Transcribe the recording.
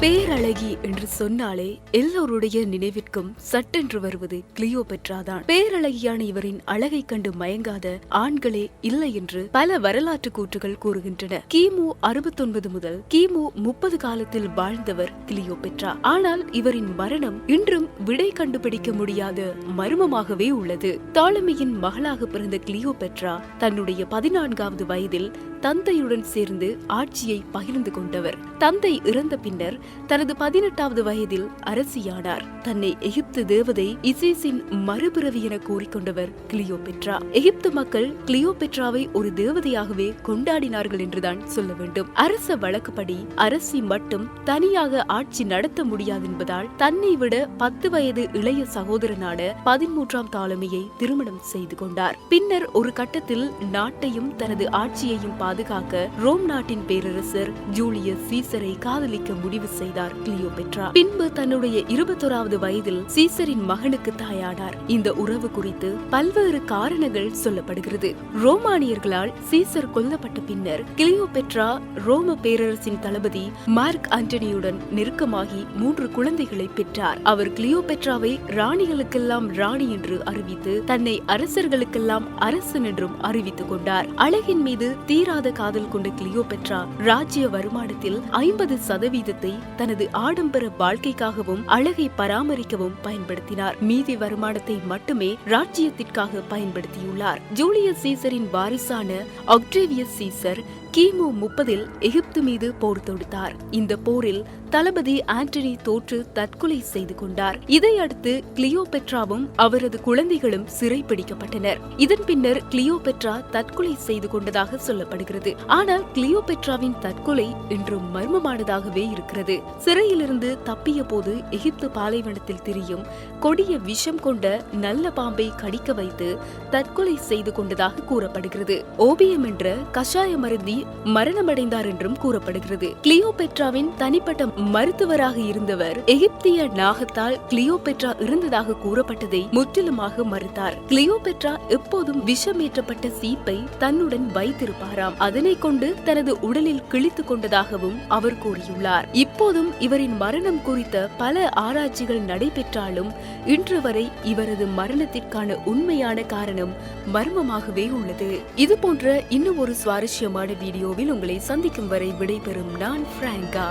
பேரழகி என்று சொன்னாலே எல்லோருடைய நினைவிற்கும் சட்டென்று வருவது கிளியோபெட்ரா தான் பேரழகியான இவரின் அழகை கண்டு மயங்காத ஆண்களே இல்லை என்று பல வரலாற்று கூற்றுகள் கூறுகின்றன. கிமு அறுபத்தொன்பது முதல் கிமு முப்பது காலத்தில் வாழ்ந்தவர் கிளியோபெட்ரா. ஆனால் இவரின் மரணம் இன்றும் விடை கண்டுபிடிக்க முடியாத மர்மமாகவே உள்ளது. தாலமியின் மகளாக பிறந்த கிளியோபெட்ரா தன்னுடைய பதினான்காவது வயதில் தந்தையுடன் சேர்ந்து ஆட்சியை பகிர்ந்து கொண்டவர். தந்தை இறந்த பின்னர் தனது பதினெட்டாவது வயதில் அரசியானார். தன்னை எகிப்து தேவதை இசேசின் மறுபிறவி என கூறிக்கொண்டவர் கிளியோ பெட்ரா எகிப்து மக்கள் கிளியோ பெட்ராவை ஒரு தேவதையாகவே கொண்டாடினார்கள் என்றுதான் சொல்ல வேண்டும். அரச வழக்குப்படி அரசி மட்டும் தனியாக ஆட்சி நடத்த முடியாது என்பதால் தன்னை விட பத்து வயது இளைய சகோதரனான பதிமூன்றாம் தாலமையை திருமணம் செய்து கொண்டார். பின்னர் ஒரு கட்டத்தில் நாட்டையும் தனது ஆட்சியையும் பாது பாதுகாக்க ரோம் நாட்டின் பேரரசர் ஜூலியஸ் சீசரை காதலிக்க முடிவு செய்தார் கிளியோபெட்ரா. பின்பு தன்னுடைய இருபத்தோராவது வயதில் சீசரின் மகனுக்கு தாயானார். இந்த உறவு குறித்து பல்வேறு காரணங்கள் சொல்லப்படுகிறது. ரோமானியர்களால் சீசர் கொல்லப்பட்ட பின்னர் கிளியோபெட்ரா ரோம பேரரசின் தளபதி மார்க் ஆண்டனியுடன் நெருக்கமாகி மூன்று குழந்தைகளை பெற்றார். அவர் கிளியோபெட்ராவை ராணிகளுக்கெல்லாம் ராணி என்று அறிவித்து தன்னை அரசர்களுக்கெல்லாம் அரசன் என்றும் அறிவித்துக் கொண்டார். அழகின் மீது தீராத காதல் கொண்ட கிளியோ பெற்றா ராஜ்ய வருமானத்தில் ஐம்பது சதவீதத்தை தனது ஆடம்பர வாழ்க்கைக்காகவும் அழகை பராமரிக்கவும் பயன்படுத்தினார். மீதி வருமானத்தை மட்டுமே ராஜ்யத்திற்காக பயன்படுத்தியுள்ளார். ஜூலியஸ் சீசரின் வாரிசான ஆக்டேவியஸ் சீசர் கிமு முப்பதில் எகிப்து மீது போர் தொடுத்தார். இந்த போரில் தளபதி ஆண்டனி தோற்று தற்கொலை செய்து கொண்டார். இதையடுத்து கிளியோபெட்ராவும் அவரது குழந்தைகளும் சிறைப்பிடிக்கப்பட்டனர். இதன் பின்னர் கிளியோபெட்ரா தற்கொலை செய்து கொண்டதாக சொல்லப்படுகிறது. ஆனால் கிளியோபெட்ராவின் தற்கொலை இன்றும் மர்மமானதாகவே இருக்கிறது. சிறையிலிருந்து தப்பிய போது எகிப்து பாலைவனத்தில் திரியும் கொடிய விஷம் கொண்ட நல்ல பாம்பை கடிக்க வைத்து தற்கொலை செய்து கொண்டதாக கூறப்படுகிறது. ஓபியம் என்ற கஷாய மருந்தி மரணமடைந்தார் என்றும் கூறப்படுகிறது. கிளியோபெட்ராவின் தனிப்பட்ட மருத்துவராக இருந்தவர் எகிப்திய நாகத்தால் கிளியோபெட்ரா இருந்ததாக கூறப்பட்டதை முற்றிலுமாக மறுத்தார். கிளியோபெட்ரா எப்போதும் விஷமேற்றப்பட்ட சீப்பை தன்னுடன் வைத்திருப்பாராம். அதனை கொண்டு தனது உடலில் கிழித்துக் கொண்டதாகவும் அவர் கூறியுள்ளார். இப்போதும் இவரின் மரணம் குறித்த பல ஆராய்ச்சிகள் நடைபெற்றாலும் இன்று வரை இவரது மரணத்திற்கான உண்மையான காரணம் மர்மமாகவே உள்ளது. இது போன்ற இன்னும் ஒரு சுவாரஸ்யமான வீடியோவில் உங்களை சந்திக்கும் வரை விடைபெறும் நான் பிராங்கா.